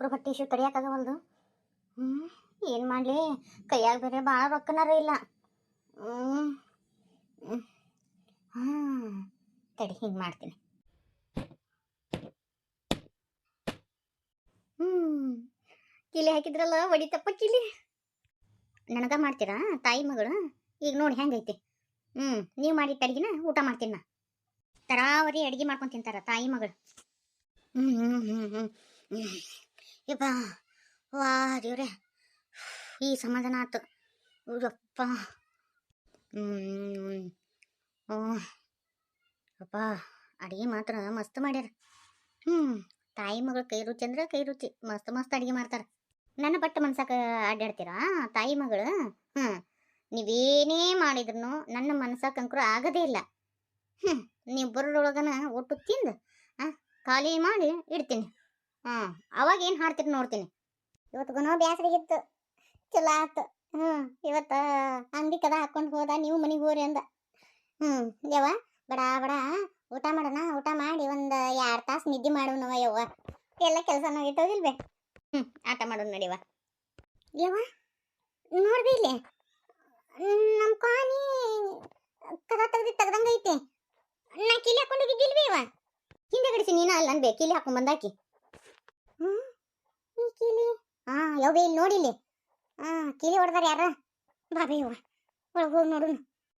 ಉಗ್ರ ಹೊಟ್ಟೆ ಇಶ್ಯೂ ಹ್ಞೂ ಏನು ಮಾಡಲಿ? ಕೈಯಾಗ ಬೇರೆ ಭಾಳ ರೊಕ್ಕನಾರ ಇಲ್ಲ. ಹ್ಞೂ ತಡಿ, ಹಿಂಗೆ ಮಾಡ್ತೀನಿ. ಹ್ಞೂ ಕಿಲಿ ಹಾಕಿದ್ರಲ್ಲ ಹೊಡಿತಪ್ಪ ಕಿಲಿ? ನನಗ ಮಾಡ್ತೀರಾ, ತಾಯಿ ಮಗಳು? ಈಗ ನೋಡಿ, ಹೆಂಗೈತಿ. ಹ್ಞೂ ನೀವು ಮಾಡಿ ತಡಗಿನ, ಊಟ ಮಾಡ್ತೀನಿ ನಾ. ತರಾವರಿ ಅಡ್ಗೆ ಮಾಡ್ಕೊಂಡು ತಿಂತಾರ ತಾಯಿ ಮಗಳು. ಹ್ಞೂ ಹ್ಞೂ ಹ್ಞೂ ಹ್ಞೂ ಯಪ್ಪ ವಾ, ದೇವ್ರೆ. ಈ ಸಮಾಧಾನ ಆಯ್ತು. ಯಪ್ಪ ಹ್ಞೂ ಅಪ್ಪ, ಅಡುಗೆ ಮಾತ್ರ ಮಸ್ತ್ ಮಾಡ್ಯಾರ. ಹ್ಞೂ ತಾಯಿ ಮಗಳು ಕೈ ರುಚಿ ಅಂದ್ರೆ ಕೈ ರುಚಿ. ಮಸ್ತ್ ಮಸ್ತ್ ಅಡುಗೆ ಮಾಡ್ತಾರೆ. ನನ್ನ ಬಟ್ಟ ಮನ್ಸಾಕ ಅಡ್ಡಾಡ್ತೀರಾ ತಾಯಿ ಮಗಳು? ಹ್ಞೂ ನೀವೇನೇ ಮಾಡಿದ್ರು ನನ್ನ ಮನ್ಸಾಕಂಕರು ಆಗೋದೇ ಇಲ್ಲ. ಹ್ಞೂ ನೀವು ಬರೋದ್ರೊಳಗನ ಒಟ್ಟು ತಿಂದು ಹಾಂ ಖಾಲಿ ಮಾಡಿ ಇಡ್ತೀನಿ. ಹಾಂ, ಅವಾಗ ಏನು ಹಾಡ್ತಿರ್ ನೋಡ್ತೀನಿ. ಇವತ್ಗುನೋ ಬ್ಯಾಸರಿಗಿತ್ತು ಚಲೋ ಆತು. ಹ್ಞೂ ಇವತ್ತು ಅಂಗಡಿ ಕದ ಹಾಕೊಂಡು ಹೋದ, ನೀವು ಮನೆಗೆ ಹೋರಿ ಅಂದ. ಹ್ಞೂ ಯವ್ವ, ಬಡ ಬಡ, ಊಟ ಮಾಡೋಣ, ಊಟ ಮಾಡಿ ಒಂದು ಎರಡು ತಾಸು ನಿದ್ದೆ ಮಾಡೋಣವ ಯವ್ವ. ಎಲ್ಲ ಕೆಲಸ ಹೋಗಿತ್ತೋಗಿಲ್ವೇ ಹ್ಞೂ ಆಟ ಮಾಡೋಣ ನಡಿವ. ಯವ್ವ ನೋಡ್ದೆ ಇಲ್ಲಿ. ನಮ್ಮ ಕಾನಿ ಕದ ತೆಗ್ದು ತೆಗ್ದಂಗೈತೆ ನಾ ಕಿಲಿ ಹಾಕೊಂಡು ಹೋಗಿದ್ದಿಲ್ವೇ ಇವ ಹಿಂದೆ ಗಡಿಸಿ ನೀನ ಅಲ್ಲ ಅನ್ಬೇಕು ಕಿಲಿ ಹಾಕೊಂಡ್ ಬಂದಾಕಿ. ಈ ಕಿಲಿ ಹಾಂ ಯಾವ ಇಲ್ಲಿ ನೋಡಿಲಿ ಹಾಂ ಕಿಲಿ ಹೊಡೆದಾರ ಯಾರ? ಬಾಬೇ ಯವ್ವ ಒಳಗೆ ಹೋಗಿ ನೋಡು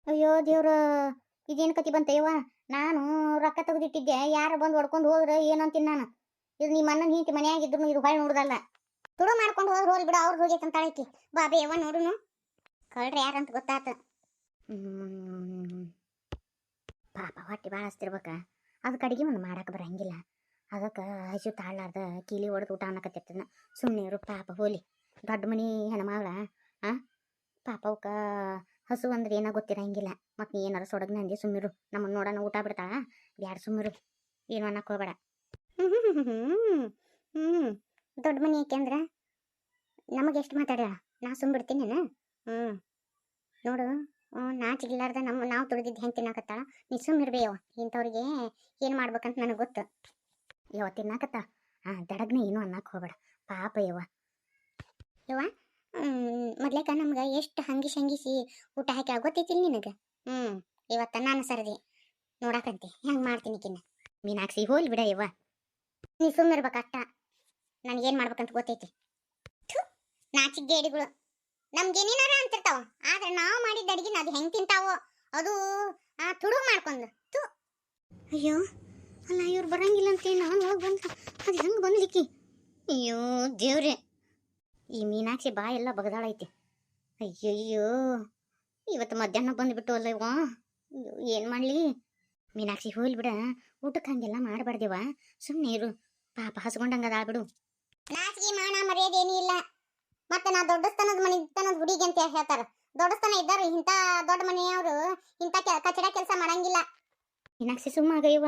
ಅಯ್ಯೋ ದೇವ್ರ, ಇದೇನು ಕತಿ ಬಂತಯ್ಯವ್ವ ನಾನು ರೊಕ್ಕ ತೆಗೆದಿಟ್ಟಿದ್ದೆ. ಯಾರು ಬಂದು ಹೊಡ್ಕೊಂಡು ಹೋದ್ರೆ ಏನಂತೀನಿ ನಾನು. ಇದು ನಿಮ್ಮ ಅಣ್ಣನ ಹಿಂತಿ ಮನೆಯಾಗಿದ್ರು ಇದು ಹೊಳೆ ನೋಡ್ದಲ್ಲ. ತುಡು ಮಾಡ್ಕೊಂಡು ಹೋದ್ರೆ ಹೋಲ್ ಬಿಡು ಅವ್ರದ್ದು ಹೋಗೈತೆ ಅಂತ ಅಳಕಿ ಬಾಬೇ ಯವ್ವ ನೋಡುನು. ಕಳ್ರಿ ಯಾರಂತ ಗೊತ್ತಾತ. ಪಾಪ ಹೊಟ್ಟೆ ಭಾಳ ಹಸ್ತಿರ್ಬೇಕ. ಅದಕ್ಕೆ ಕಡಿಗೆ ಒಂದು ಮಾಡಕ್ಕೆ ಬರಂಗಿಲ್ಲ. ಅದಕ್ಕೆ ಹಸು ತಾಳ್ಲಾರ್ದ ಕೀಲಿ ಒಡೆದು ಊಟ ಅನ್ನಕತ್ತಿರ್ತದ ಸುಮ್ಮನೆ ಇರು, ಪಾಪ ಹೋಲಿ. ದೊಡ್ಡ ಮನಿ ಹೆಣ್ಮಗಳ ಆ? ಪಾಪ ಅವಕ್ಕ ಹಸು ಅಂದ್ರೆ ಏನೋ ಗೊತ್ತಿರಂಗಿಲ್ಲ. ಮತ್ತು ನೀ ಏನಾರ ಸೊಡಗ್ನ ಅಂದಿ ಸುಮ್ಮಿರು. ನಮ್ಮನ್ನ ನೋಡೋಣ ಊಟ ಬಿಡ್ತಾಳ. ಬ್ಯಾಡ ಸುಮ್ಮಿರು. ಏನು ಅನ್ನಕ್ಕೆ ಹೋಗ್ಬೇಡ. ಹ್ಞೂ ದೊಡ್ಡ ಮನಿ ಯಾಕೆಂದ್ರೆ ನಮಗೆ ಎಷ್ಟು ಮಾತಾಡ್ಯಾಳ? ನಾ ಸುಮ್ಮಿಡ್ತೀನಿ ಹ್ಞೂ ನೋಡು ನಾಚಿಗಿಲ್ಲಾರ್ದ ನಮ್ಮ ನಾವು ತುಳಿದಿದ್ದು ಹೆಂಗೆ ತಿನ್ನಾಕತ್ತಾಳ? ನೀ ಸುಮ್ಮಿರ್ಬೇಯವ ಇಂಥವ್ರಿಗೆ ಏನು ಮಾಡ್ಬೇಕಂತ ನನಗೆ ಗೊತ್ತು. ಯವ ತಿನ್ನಾಕತ್ತ ಹಾಂ ದಡಗ್ನ ಏನು ಅನ್ನಕ್ಕೆ ಹೋಗ್ಬೇಡ. ಪಾಪ ಯವ್ವ. ಯವ್ವ ಮೊದ್ಲೇಕ ನಮ್ಗೆ ಎಷ್ಟು ಹಂಗಿ ಶಂಗಿಸಿ ಊಟ ಹಾಕಿ ಗೊತ್ತೈತಿಲ್ಲ ನಿನಗೆ? ಹ್ಞೂ ಇವತ್ತ ನಾನು ಸರದಿ. ನೋಡಾಕಂತೆ ಹೆಂಗೆ ಮಾಡ್ತೀನಿ ಕಿನ್ನ ಮೀನಾಕ್ಷಿ ಹೋಲ್ ಬಿಡ ಯವ್ವ. ನೀ ಸುಮ್ಮಿರ್ಬೇಕು ಅಷ್ಟ ನನಗೇನು ಮಾಡ್ಬೇಕಂತ ಗೊತ್ತೈತಿ. ಥು, ನಾಚಿಕೆ ಗೇಡಿಗಳು. ನಮ್ಗೇನೇನಾರ ಅಂತಿರ್ತಾವ. ಆದ್ರೆ ನಾವು ಮಾಡಿದ ಅಡಿಗೆನ ಅದು ಹೆಂಗೆ ತಿಂತಾವೋ ಅದು ಆ ತುಡುಗು ಮಾಡ್ಕೊಂಡು. ತು ಅಯ್ಯೋ ಅಲ್ಲ ಇವ್ರು ಬರಂಗಿಲ್ಲ ಅಂತ ನಾನು ಹೋಗಿ ಬಂದ ಅದು ಹೆಂಗೆ ಬಂದ್ಲಿಕ್ಕಿ? ಅಯ್ಯೋ ದೇವ್ರೆ. ಈ ಮೀನಾಕ್ಷಿ ಬಾ ಎಲ್ಲ ಬಗದಾಳೈತಿ. ಅಯ್ಯಯ್ಯೋ ಇವತ್ತು ಮಧ್ಯಾಹ್ನ ಬಂದುಬಿಟ್ಟು ಅಲ್ಲವ ಇವ ಏನು ಮಾಡಲಿ? ಮೀನಾಕ್ಷಿ ಹೋಲ್ ಬಿಡ. ಊಟಕ್ಕೆ ಹಂಗೆಲ್ಲ ಮಾಡಬಾರ್ದೇವ. ಸುಮ್ಮನೆ ಇರು. ಪಾಪ ಹಸ್ಕೊಂಡಂಗ ಅದಾಳ ಬಿಡು. ನಾಚಿಗೆ ಮಾನ ಮರ್ಯಾದೆ ಏನೂ ಇಲ್ಲ. ಮತ್ತೆ ನಾ ದೊಡ್ಡಸ್ತನದ ಮನೆ ತನದ ಹುಡುಗಿ ಅಂತ ಹೇಳ್ತಾರ. ದೊಡ್ಡಸ್ತನ ಇದ್ದಾರೆ ಇಂಥ ದೊಡ್ಡ ಮನೆಯವರು ಇಂಥ ಕಚಡ ಕೆಲಸ ಮಾಡಂಗಿಲ್ಲ. ಮೀನಾಕ್ಷಿ ಸುಮ್ಮ ಇವ.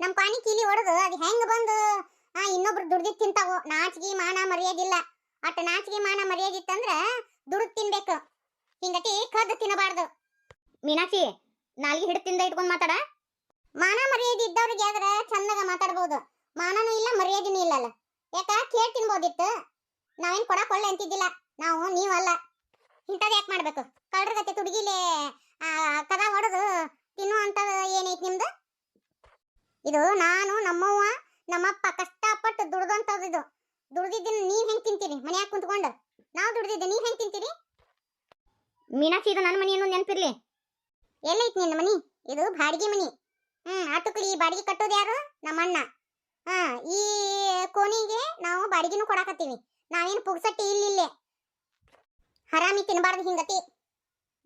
ನಮ್ಮ ಪಾನಿ ಕೀಲಿ ಹೊಡೆದು ಅದು ಹೆಂಗೆ ಬಂದು? ಆ, ಇನ್ನೊಬ್ರು ದುಡ್ದಿದ್ ತಿಂತಾವು? ನಾಚಿಗೆ ಮಾನ ಮರ್ಯಾದಿಲ್ಲ. ಅಟ್ ನಾಚಿಗೆ ಮಾನ ಮರ್ಯಾದಿತ್ತಂದ್ರ ದುಡ್ದು ತಿನ್ಬೇಕು. ಹಿಂಗತಿ ಕದ್ದು ತಿನ್ನಬಾರ್ದು. ಮೀನಾಕ್ಷಿ, ನಾಲ್ಗೆ ಹಿಡಿದು ತಿಂದ ಇಟ್ಕೊಂಡು ಮಾತಾಡ. ಮಾನ ಮರ್ಯಾದೆ ಇದ್ದವ್ರಿಗೆ ಆದ್ರೆ ಚಂದಾಗ ಮಾತಾಡ್ಬೋದು. ಮಾನನೂ ಇಲ್ಲ, ಮರ್ಯಾದೆನೂ ಇಲ್ಲಲ್ಲ. ಯಾಕ? ಕೇಳಿ ತಿನ್ಬೋದಿತ್ತು. ನಾವೇನ್ ಕೊಡಕ್ ಒಳ್ಳೆ ಅಂತಿದ್ದಿಲ್ಲ. ನಾವು, ನೀವಲ್ಲ. ಇಂಥದ್ದು ಯಾಕೆ ಮಾಡ್ಬೇಕು? ಕಳ್ರ ಗತಿ ತುಡುಗಿಲೆ ಆ, ಕದ ಹೊಡೆದು ತಿನ್ನು ಅಂತ ಏನೈತಿ ನಿಮ್ದು ಇದು ನಾನು, ನಮ್ಮವ್ವ, ನಮ್ಮಪ್ಪ ಕಷ್ಟಪಟ್ಟು ಇದು. ದುಡ್ದಿದ್ದನ್ನ ನೀವ್ ಹೆಂಗ್ ತಿಂತೀರಿ? ಮನ್ಯಾಗ ಕುಂತ್ಕೊಂಡು. ನಾವು ದುಡ್ದಿದ್ದೆ ನೀವ್ ಹೆಂಗ್ ತಿಂತೀರಿ? ಮೀನಾಕ್ಷಿ, ಇದು ನನ್ನ ಮನೆಯನ್ನು ನೆನಪಿರ್ಲಿ. ಎಲ್ಲೈತಿ ನಿನ್ನ ಮನಿ? ಇದು ಬಾಡಿಗೆ ಮನಿ. ಹ್ಮ್ ಆಟುಕಲಿ ಬಾಡಿಗೆ ಕಟ್ಟೋದು ಯಾರು? ನಮ್ಮ ಅಣ್ಣ ಈ ಕೋಣಿಗೆ ನಾವು ಬಾಡಿಗೆನೂ ಕೊಡಾಕತ್ತೀವಿ. ನಾವೇನು ಪುಗ್ಸಟ್ಟಿ ಇಲ್ಲಿಲ್ಲೇ. ಹರಾಮಿ ತಿನ್ನಬಾರ್ದು ಹಿಂಗತಿ.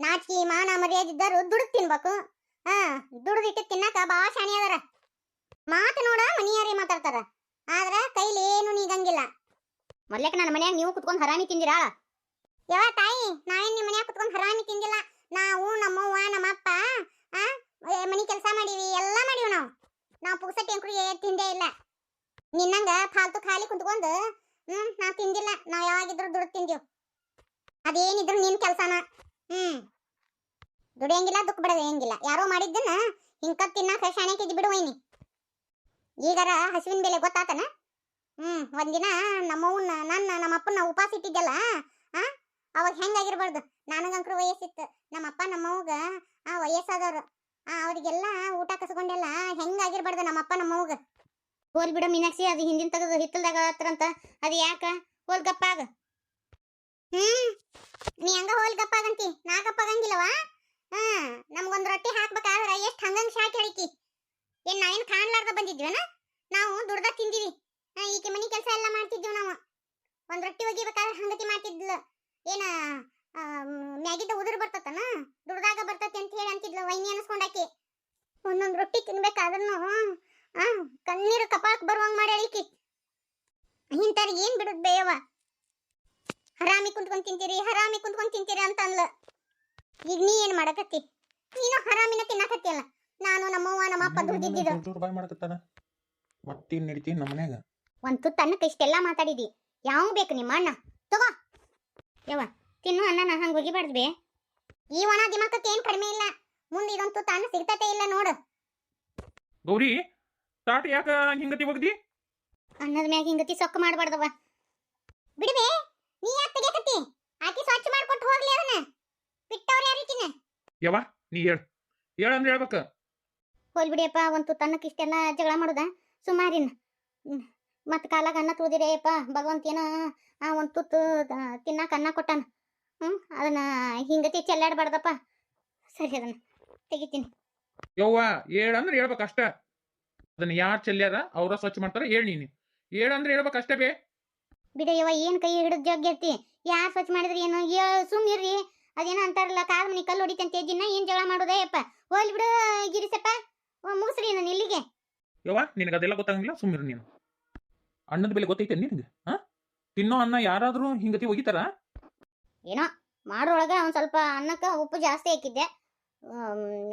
ನಾಚಿಕೆ, ಮಾನ ಮರ್ಯಾದಿದ್ದರು ದುಡ್ದು ತಿನ್ಬೇಕು. ಹಾ, ದುಡ್ದಿಟ್ಟು ತಿನ್ನಕ ಭಾಳ ಶಾಣಿ ಅದಾರ. ಮಾತು ನೋಡ ಮನಿಯಾರೇ ಮಾತಾಡ್ತಾರ. ಆದ್ರ ಕೈಲಿ ಏನು ನೀಗಂಗಿಲ್ಲ. ಮೊದ್ಲೇಕ ನನ್ನ ಮನ್ಯಾಗ ನೀವು ಕುತ್ಕೊಂಡು ಹರಾಮಿ ತಿಂದಿರಾಳ ಯಾವ ತಾಯಿ, ನಾವೇನ್ ನಿಮ್ಮ ಮನ್ಯಾಗ ಕುತ್ಕೊಂಡು ಹರಾಮಿ ತಿಂದಿಲ್ಲ. ನಾವು, ನಮ್ಮವ್ವ, ನಮ್ಮಪ್ಪ, ಆ ಮನಿ ಕೆಲಸ ಮಾಡೀವಿ, ಎಲ್ಲ ಮಾಡೀವಿ ನಾವು. ನಾವು ಪುಗ್ಸಟ್ಟಿ ಅಂಕರು ತಿಂದೇ ಇಲ್ಲ. ನಿನ್ನಂಗ ಫಾಲ್ತು ಖಾಲಿ ಕುತ್ಕೊಂಡು, ಹ್ಮ್, ನಾವ್ ತಿಂದಿಲ್ಲ. ನಾವ್ ಯಾವಾಗಿದ್ರು ದುಡ್ಡು ತಿಂದೀವ್. ಅದೇನಿದ್ರು ನಿನ್ ಕೆಲ್ಸನ. ಹ್ಮ್. ದುಡಿಯಂಗಿಲ್ಲ, ದುಃಖ ಹೆಂಗಿಲ್ಲ ಯಾರೋ ಮಾಡಿದ್ದನ್ನ ಹಿಂಗ ತಿನ್ನಾಕ ಶಾಣೆ ಕೆಜಿ ಬಿಡುವೈನಿ ಈಗಾರ ಹಸುವಿನ ಬೆಲೆ ಗೊತ್ತಾತನ? ಹ್ಮ್, ಒಂದಿನ ನಮ್ಮವ್ನ ನನ್ನ ನಮ್ಮಪ್ಪನ ಉಪವಾಸ ಇಟ್ಟಿದ್ದಲ್ಲ, ಆ? ಅವಾಗ ಹೆಂಗಾಗಿರ್ಬಾರ್ದು? ನನಗಂಕ್ರು ವಯಸ್ಸಿತ್ತು. ನಮ್ಮಪ್ಪ ನಮ್ಮವ್ಗ ಆ, ವಯಸ್ಸಾದವ್ರು. ಆ, ಅವರಿಗೆಲ್ಲ ಊಟ ಕಸ್ಕೊಂಡೆಲ್ಲ ಹೆಂಗಾಗಿರ್ಬಾರ್ದು ನಮ್ಮಪ್ಪ ನಮ್ಮವ್ಗ ಹೋಲ್ ಬಿಡ ಮೀನಾಕ್ಷಿ, ಅದು ಹಿಂದಿನ ತೆಗೆದು ಹಿತ್ತಲ್ದಾಗ ಹತ್ರಂತ ಅದು ಯಾಕ? ಹೋಲ್ ಗಪ್ಪಾಗ. ಹ್ಮ್, ನೀ ಹಂಗ ಹೋಲ್ ಗಪ್ಪಾಗಂತಿ. ನಾ ಗಪ್ಪಾಗಂಗಿಲ್ಲವಾ? ಹಾ ನಮ್ಗೊಂದು ರೊಟ್ಟಿ ಹಾಕ್ಬೇಕಾದ್ರೆ ಎಷ್ಟು ಹಂಗಂಗೆ ಶಾಕ್ ಹೇಳಿಕಿ ಏನ್ ನಾವೇನ್ ಕಾಣ್ಲಾರ್ದ ಬಂದಿದ್ವೇನ? ನಾವು ದುಡ್ದ ತಿಂದಿವಿ. ಈಕೆ ಮನಿ ಕೆಲಸ ಎಲ್ಲ ಮಾಡ್ತಿದ್ವಿ ನಾವು. ಒಂದ್ ರೊಟ್ಟಿ ಒಗಿಬೇಕಾದ್ರೆ ಹಂಗತಿ ಮಾಡ್ತಿದ್ಲು. ಏನ ಮ್ಯಾಗಿದ್ದ ಉದುರು ಬರ್ತತನ? ದುಡ್ದಾಗ ಬರ್ತತಿ ಅಂತ ಹೇಳಿ ಅಂತಿದ್ಲು ವೈನಿ ಅನ್ಸ್ಕೊಂಡಾಕಿ. ಒಂದೊಂದ್ ರೊಟ್ಟಿ ತಿನ್ಬೇಕಾದ್ರೂ ಆ, ಕಣ್ಣೀರು ಕಪಾಳಕ್ ಬರುವಂಗ್ ಮಾಡ್ಯಾಳಿಕಿ ಇಂಥವ್ರಿಗೆ ಏನ್ ಬಿಡುದ್ ಬೇಯವ ಹರಾಮಿ ಕುಂತ್ಕೊಂಡ್ ತಿಂತೀರಿ, ಹರಾಮಿ ಕುಂತ್ಕೊಂಡ್ ತಿಂತೀರಿ ಅಂತ ಅನ್ಲ ಈಗ ನೀ ಏನ್ ಮಾಡಕತ್ತಿ? ನೀನು ಹರಾಮಿನ ತಿನ್ನಕತ್ತಿಯಲ್ಲ ನಾನು ನಮ್ಮವ್ವ ನಮ್ಮಪ್ಪ ದುಡ್ದಿದ್ದಿದ್ದು. ಜೋರ್ ಬಾಯ್ ಮಾಡಕತ್ತಾನ ಮತ್ತೇನ್ ನಡೀತಿ ನಮ್ಮ ಮನ್ಯಾಗ. ಒಂದ್ ತುತ್ತು ಅನ್ನಕ್ಕೆ ಇಷ್ಟೆಲ್ಲ ಮಾತಾಡಿದಿ ಯಾವ ಬೇಕು ನಿಮ್ಮ ಅಣ್ಣ? ತಗೋ. ಯವ್ವ ತಿನ್ನು ಅನ್ನನ ಹಂಗ ಒಗಿಬಾರ್ದು ಬೇ. ಈ ಒಣ ದಿಮಾಕಕ್ಕೆ ಏನ್ ಕಡಿಮೆ ಇಲ್ಲ. ಮುಂದೆ ಇದೊಂದು ತಾನು ಸಿಗ್ತತೆ ಇಲ್ಲ ನೋಡು. ಗೌರಿ ತಾಟ ಯಾಕ ಹಿಂಗತಿ ಒಗ್ದಿ ಅನ್ನದ ಮ್ಯಾಗ ಹಿಂಗತಿ ಸೊಕ್ಕ ಮಾಡಬಾರ್ದವ ಬಿಡುವೆ ನೀ ಯಾಕೆ ತೆಗೆಕತ್ತಿ ಆಕಿ ಸ್ವಚ್ಛ ಮಾಡ್ಕೊಟ್ಟು ಹೋಗ್ಲಿ ಅದನ್ನ. ಬಿಟ್ಟವ್ರ ಯಾರಿಕಿನ ಯವ್ವ ನೀ ಹೇಳ. ಹೇಳಂದ್ರೆ ಹೇಳ್ಬೇಕ. ಹೋಲ್ ಬಿಡಿಯಪ್ಪ ಒಂದ್ ತುತ್ತು ಅನ್ನಕ್ಕೆ ಇಷ್ಟೆಲ್ಲ ಜಗಳ ಮಾಡುದ? ಸುಮಾರಿನ. ಮತ್ತೆ ಕಾಲಾಗ ಅನ್ನ ತುಳಿದಿರೇಯಪ್ಪ ಭಗವಂತ ಏನೋ ಆ ಒಂದು ತುತ್ತು ತಿನ್ನಕ್ಕೆ ತಿನ್ನಾಕ ಅನ್ನ ಕೊಟ್ಟಾನ. ಹ್ಮ್ ಅದನ್ನ ಹಿಂಗತಿ ಚೆಲ್ಲಾಡ್ಬಾರ್ದಪ್ಪ. ಸರಿ ಅದನ್ನ ತೆಗಿತೀನಿ. ಯವ್ವ ಏಳು ಅಂದ್ರೆ ಹೇಳ್ಬೇಕು ಅಷ್ಟ. ಅದನ್ನ ಯಾರ್ ಚೆಲ್ಯಾರ ಅವ್ರ ಸ್ವಚ್ಛ ಮಾಡ್ತಾರ ಹೇಳ ನೀನು. ಏಳು ಅಂದ್ರೆ ಹೇಳ್ಬೇಕು ಅಷ್ಟೇ ಬೇ. ಬಿಡಯ್ಯವ ಏನ್ ಕೈ ಹಿಡಿದು ಜಗ್ಗಿರ್ತಿ ಯಾರ್ ಸ್ವಚ್ಛ ಮಾಡಿದ್ರಿ ಏನು? ಏ- ಸುಮ್ ಇರ್ರಿ. ಅದೇನೋ ಅಂತಾರಲ್ಲ ಕಾಲ್ ಮನಿ ಕಲ್ಲು ಹೊಡಿತಂತೆ ದಿನ ಏನ್ ಜಗಳ ಮಾಡೋದೇಯಪ್ಪ ಹೋಲ್ ಬಿಡು ಗಿರಿಸಪ್ಪ. ಮುಗಿಸ್ರಿ ನಾನು ಇಲ್ಲಿಗೆ. ಯವ್ವ ನಿನಗೆ ಅದೆಲ್ಲ ಗೊತ್ತಾಗಂಗಿಲ್ಲ? ಸುಮ್ಮಿರು ನೀನು. ಅಣ್ಣದ ಬೆಲೆ ಗೊತ್ತೈತೆ ನಿನಗೆ? ಹಾ? ತಿನ್ನೋ ಅನ್ನ ಯಾರಾದರೂ ಹಿಂಗತಿ ಒಗಿತಾರ? ಏನೋ ಮಾಡೋಳಗ ಒಂದು ಸ್ವಲ್ಪ ಅನ್ನಕ್ಕ ಉಪ್ಪು ಜಾಸ್ತಿ ಹಾಕಿದ್ದೆ.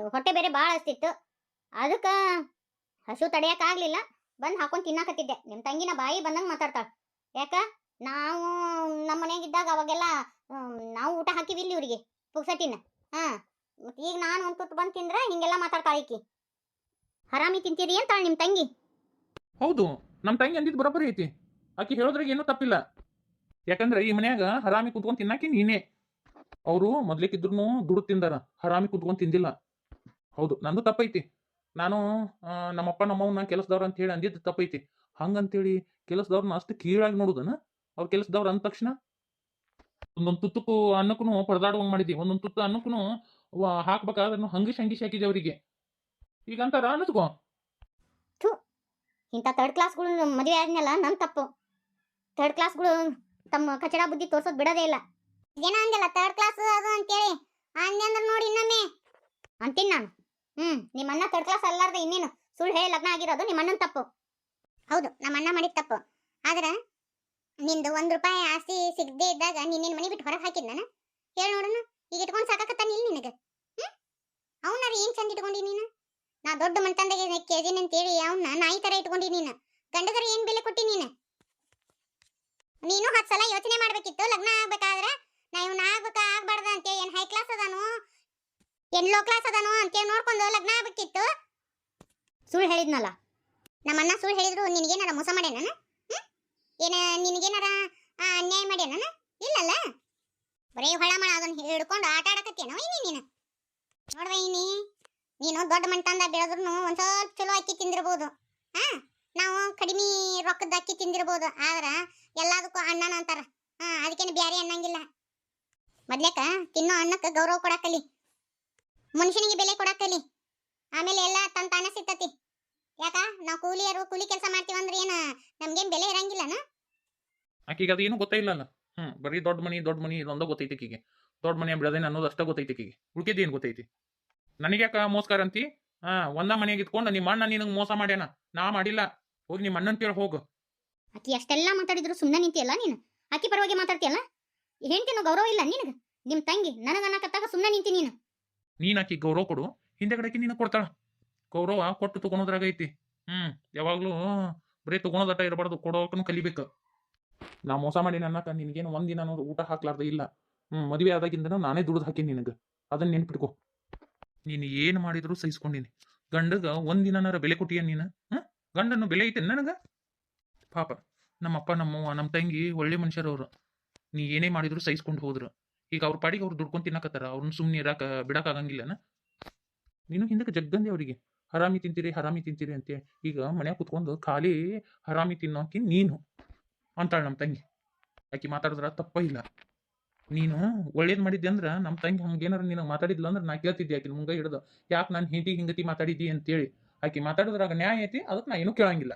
ಹೊಟ್ಟೆ ಬೇರೆ ಭಾಳ ಹಸ್ತಿತ್ತು. ಅದಕ್ಕೆ ಹಸು ತಡೆಯೋಕ್ಕಾಗಲಿಲ್ಲ ಆಗ್ಲಿಲ್ಲ. ಬಂದು ಹಾಕೊಂಡು ತಿನ್ನಾಕತ್ತಿದ್ದೆ. ನಿಮ್ಮ ತಂಗಿನ ಬಾಯಿ ಬಂದಂಗ ಮಾತಾಡ್ತಾಳ. ಯಾಕ? ನಾವು ನಮ್ಮ ಮನೆಯಾಗಿದ್ದಾಗ ಅವಾಗೆಲ್ಲ ನಾವು ಊಟ ಹಾಕಿವಿ ಇಲ್ಲಿ ಇವ್ರಿಗೆ ಪುಕ್ಸಟಿನ ಹಾಂ ಮತ್ತೆ ಈಗ ನಾನು ಒಂದು ತುತ್ತು ಬಂದ್ ತಿಂದ್ರೆ ಹಿಂಗೆಲ್ಲ ಮಾತಾಡ್ತಾಳೆ ಈಕಿ. ಹರಾಮಿ ತಿಂತೀರಿ ಅಂತಾಳ ನಿಮ್ಮ ತಂಗಿ. ಹೌದು ನಮ್ಮ ತಂಗಿ ಅಂದಿದ್ದು ಬರೋಬ್ಬರಿ ಐತಿ. ಆಕಿ ಹೇಳೋದ್ರಾಗ ಏನೂ ತಪ್ಪಿಲ್ಲ. ಯಾಕಂದ್ರೆ ಈ ಮನ್ಯಾಗ ಹರಾಮಿ ಕುತ್ಕೊಂಡ್ ತಿನ್ನಾಕಿ ನೀನೇ. ಅವರು ಮೊದ್ಲಿಕ್ಕಿದ್ರು ದುಡ್ಡು ತಿಂದಾರ, ಹರಾಮಿ ಕುತ್ಕೊಂಡ್ ತಿಂದಿಲ್ಲ. ಹೌದು, ನಂದು ತಪ್ಪೈತಿ. ನಾನು ನಮ್ಮಪ್ಪ ನಮ್ಮವ್ನ ಕೆಲಸದವ್ರ ಅಂತ ಹೇಳಿ ಅಂದಿದ್ದು ತಪ್ಪೈತಿ. ಹಂಗಂತೇಳಿ ಕೆಲಸದವ್ರನ್ನ ಅಷ್ಟು ಕೀಳಾಗಿ ನೋಡುದನ? ಅವ್ರ ಕೆಲಸದವ್ರ ಅಂದ ತಕ್ಷಣ? ಒಂದೊಂದು ತುತ್ತಕ್ಕೂ ಅನ್ನಕ್ಕೂ ಪರದಾಡುವಂಗ್ ಮಾಡಿದ್ವಿ ಒಂದೊಂದು ತುತ್ತು ಅನ್ನಕ್ಕೂ ಹಾಕ್ಬೇಕಾದ್ರೂ ಹಂಗಿಶ್ ಹಂಗಿಶ್ ಹಾಕಿದ್ವಿ ಅವರಿಗೆ. ಈಗ ಅಂತಾರ ಅನ್ನತ್ಕೋ ಇಂಥ ಥರ್ಡ್ ಕ್ಲಾಸ್ಗಳು ಮದುವೆ ಆದ್ನಲ್ಲ ನನ್ನ ತಪ್ಪು. ಥರ್ಡ್ ಕ್ಲಾಸ್ಗಳು ತಮ್ಮ ಕಚಡ ಬುದ್ಧಿ ತೋರ್ಸೋದು ಬಿಡೋದೇ ಇಲ್ಲ. ಏನೋ ಅಂದಿಲ್ಲ ಥರ್ಡ್ ಕ್ಲಾಸ್ ಅದು ಅಂತೇಳಿ ಅಂದೆ ಅಂದ್ರೆ ನೋಡಿ ಇನ್ನೊಮ್ಮೆ. ಅಂತೀನಿ ನಾನು. ಹ್ಮ್ ನಿಮ್ಮ ಅಣ್ಣ ಥರ್ಡ್ ಕ್ಲಾಸ್ ಅಲ್ಲಾರ್ದ ಇನ್ನೇನು ಸುಳ್ಳು ಹೇಳಿ ಲಗ್ನ ಆಗಿರೋದು ನಿಮ್ಮ ಅಣ್ಣನ ತಪ್ಪು. ಹೌದು ನಮ್ಮ ಅಣ್ಣ ಮಾಡಿದ ತಪ್ಪು. ಆದ್ರೆ ನಿಂದು ಒಂದು ರೂಪಾಯಿ ಆಸ್ತಿ ಸಿಗದೆ ಇದ್ದಾಗ ನಿನ್ನೇನು ಮನೆ ಬಿಟ್ಟು ಹೊರಗೆ ಹಾಕಿದ್ ನಾನು ಹೇಳಿ ನೋಡೋಣ, ಈಗ ಇಟ್ಕೊಂಡು ಸಾಕಾಕತ್ತಾನ ಇಲ್ಲಿ ನಿನಗೆ? ಹ್ಮ್? ಅವನಾರ ಏನು ಚಂದ ಇಟ್ಕೊಂಡಿ ನೀನು? ನಾ ದೊಡ್ಡ ಮಂಟಂದಾಗೆ ಕೆಜಿನ ಅಂತೇಳಿ ಅವನ್ನ ನಾಯಿ ತರ ಇಟ್ಕೊಂಡಿ ನೀನು. ಗಂಡಗರ ಏನ್ ಬೆಲೆ ಕೊಟ್ಟಿ ನೀನು? ನೀನು ಹತ್ತು ಸಲ ಯೋಚನೆ ಮಾಡ್ಬೇಕಿತ್ತು, ಲಗ್ನ ಆಗ್ಬೇಕಾದ್ರೆ ನಾ ಇವ್ನ ಆಗ್ಬೇಕಾ ಆಗ್ಬಾರ್ದ ಅಂತ ಏನ್ ಹೈ ಕ್ಲಾಸ್ ಅದಾನು, ಏನ್ ಲೋ ಕ್ಲಾಸ್ ಅದಾನು ಅಂತೇಳಿ ನೋಡ್ಕೊಂಡು ಲಗ್ನ ಆಗ್ಬೇಕಿತ್ತು. ಸುಳ್ಳು ಹೇಳಿದ್ನಲ್ಲ? ನಮ್ಮ ಅಣ್ಣ ಸುಳ್ಳು ಹೇಳಿದ್ರು, ನಿನಗೇನಾರ ಮೋಸ ಮಾಡ್ಯಾನ ಏನ ನಿನಗೇನಾರ ಅನ್ಯಾಯ ಮಾಡ್ಯಾನ ಇಲ್ಲಲ್ಲ? ಬರೀ ಹೊಳ ಮಾಡ ಅದನ್ನ ಹಿಡ್ಕೊಂಡು ಆಟ ಆಡಕತ್ತೇನೋ ಇನ್ನಿ ನೀನು? ನೋಡ್ವ ನೀನು ದೊಡ್ಡ ಮಂಟಂದ ಬೆಳೆದ್ರು ಒಂದ್ ಸ್ವಲ್ಪ ಚಲೋ ಅಕ್ಕಿ ತಿಂದಿರ್ಬೋದು. ಹಾ? ನಾವು ಕಡಿಮೆ ರೊಕ್ಕದ ಅಕ್ಕಿ ತಿಂದಿರ್ಬೋದು. ಆದ್ರ ಎಲ್ಲದಕ್ಕೂ ಅಣ್ಣನ ಅಂತಾರ. ಹಾ, ಅದಕ್ಕೇನು ಬ್ಯಾರೆ ಅನ್ನಂಗಿಲ್ಲ. ಮೊದ್ಲೇಕ ತಿನ್ನೋ ಅನ್ನಕ್ಕೆ ಗೌರವ ಕೊಡಾಕಲಿ. ಮನುಷ್ಯನಿಗೆ ಬೆಲೆ ಕೊಡಾಕಲಿ. ಆಮೇಲೆ ಎಲ್ಲ ತನ್ ತಾನ ಸಿಗ್ತತಿ. ಯಾಕ? ನಾವು ಕೂಲಿಯರು ಕೂಲಿ ಕೆಲಸ ಮಾಡ್ತೀವಂದ್ರೆ ಏನ ನಮ್ಗೇನ್ ಬೆಲೆ ಇರಂಗಿಲ್ಲನ? ಆಕಿಗೆ ಅದು ಏನು ಗೊತ್ತಾಯಿಲ್ಲಲ್ಲ ಹ್ಮ್, ಬರೀ ದೊಡ್ಡ ಮನಿ ದೊಡ್ಡ ಮನಿ ಇದೊಂದು ಗೊತ್ತೈತಿ ಕಿಗೆ ದೊಡ್ಡ ಮನಿ ಬೆಳೆದೇನೆ ಅನ್ನೋದು ಅಷ್ಟೇ ಗೊತ್ತೈತಿ ಕಿಗೆ ಉಳ್ಕಿದ್ದು ಏನು ಗೊತ್ತೈತಿ? ನನಗ್ಯಾಕ ಮೋಸ್ಕಾರ ಅಂತಿ? ಹಾ ಒಂದ ಮನೆಯಾಗ ಇದ್ಕೊಂಡು ನಿಮ್ಮ ಅಣ್ಣ ನಿನಗೆ ಮೋಸ ಮಾಡ್ಯಾನ. ನಾ ಮಾಡಿಲ್ಲ. ಹೋಗಿ ನಿಮ್ಮ ಅಣ್ಣನ್ ಕೇಳಿ ಹೋಗು. ಆಕಿ ಅಷ್ಟೆಲ್ಲ ಮಾತಾಡಿದ್ರು ಸುಮ್ಮನೆ ನಿಂತಿಯಲ್ಲ ನೀನು? ಆಕಿ ಪರವಾಗಿ ಮಾತಾಡ್ತಿಯಲ್ಲ? ಹೆಂಡ್ತಿನೂ ಗೌರವ ಇಲ್ಲ ನಿನಗೆ? ನಿಮ್ ತಂಗಿ ನನಗ ಅನ್ನಕತ್ತಾಗ ಸುಮ್ಮನೆ ನಿಂತಿ ನೀನು. ನೀನ್ ಆಕಿ ಗೌರವ ಕೊಡು. ಹಿಂದೆ ಕಡೆಗೆ ನೀನು ಕೊಡ್ತಾಳ. ಗೌರವ ಕೊಟ್ಟು ತಗೊಳೋದ್ರಾಗ ಐತಿ. ಹ್ಮ್ ಯಾವಾಗ್ಲೂ ಬರೀ ತಗೊಳೋದಟ ಇರಬಾರ್ದು. ಕೊಡೋಕನು ಕಲಿಬೇಕು. ನಾ ಮೋಸ ಮಾಡಿ ಅನ್ನಕ ನಿನಗೇನು ಒಂದಿನ ಅನ್ನೋದು ಊಟ ಹಾಕ್ಲಾರ್ದ ಇಲ್ಲ. ಹ್ಮ್ ಮದುವೆ ಆದಾಗಿಂದನೂ ನಾನೇ ದುಡ್ದು ಹಾಕಿನಿ ನಿನಗೆ. ಅದನ್ನ ನೆನ್ಪಿಟ್ಕೋ. ನೀನು ಏನು ಮಾಡಿದ್ರು ಸಹಿಸ್ಕೊಂಡಿನಿ. ಗಂಡಗ ಒಂದಿನನಾರ ಬೆಲೆ ಕೊಟ್ಟಿಯ ನೀನು? ಗಂಡನ್ನು ಬೆಲೆ ಐತೆ ನನಗೆ? ಪಾಪ, ನಮ್ಮಪ್ಪ, ನಮ್ಮವ್ವ ನಮ್ಮ ತಂಗಿ, ಒಳ್ಳೆ ಮನುಷ್ಯರವ್ರು. ನೀ ಏನೇ ಮಾಡಿದ್ರು ಸಹಿಸ್ಕೊಂಡು ಹೋದ್ರು. ಈಗ ಅವ್ರ ಪಾಡಿಗೆ ಅವ್ರು ದುಡ್ಕೊಂಡು ತಿನ್ನಕತ್ತಾರ. ಅವ್ರನ್ನ ಸುಮ್ಮನೆ ಇರಾಕ ಬಿಡಕ್ಕಾಗಂಗಿಲ್ಲನ ನೀನು ಹಿಂದಕ್ಕೆ ಜಗ್ಗಂದೆ ಅವರಿಗೆ. ಹರಾಮಿ ತಿಂತೀರಿ ಹರಾಮಿ ತಿಂತೀರಿ ಅಂತೆ ಈಗ ಮನ್ಯಾಗ ಕುತ್ಕೊಂಡು ಖಾಲಿ ಹರಾಮಿ ತಿನ್ನೋಕಿ ನೀನು, ಅಂತಾಳೆ ನಮ್ಮ ತಂಗಿ. ಆಕಿ ಮಾತಾಡಿದ್ರ ತಪ್ಪ ಇಲ್ಲ. ನೀನು ಒಳ್ಳೇದ್ ಮಾಡಿದ್ದೆ ಅಂದ್ರ ನಮ್ಮ ತಂಗಿ ಹಂಗೇನಾರ ನಿನಗೆ ಮಾತಾಡಿದ್ಲ ಅಂದ್ರೆ ನಾ ಕೇಳ್ತಿದ್ದೆ ಆಕಿನ ಮುಂಗ ಹಿಡ್ದು. ಯಾಕೆ ನಾನು ಹಿಂದಿ ಹಿಂಗತಿ ಮಾತಾಡಿದ್ದಿ ಅಂತೇಳಿ. ಆಕಿ ಮಾತಾಡಿದ್ರಾಗ ನ್ಯಾಯ ಐತಿ ಅದಕ್ಕೆ ನಾ ಏನು ಕೇಳಂಗಿಲ್ಲ.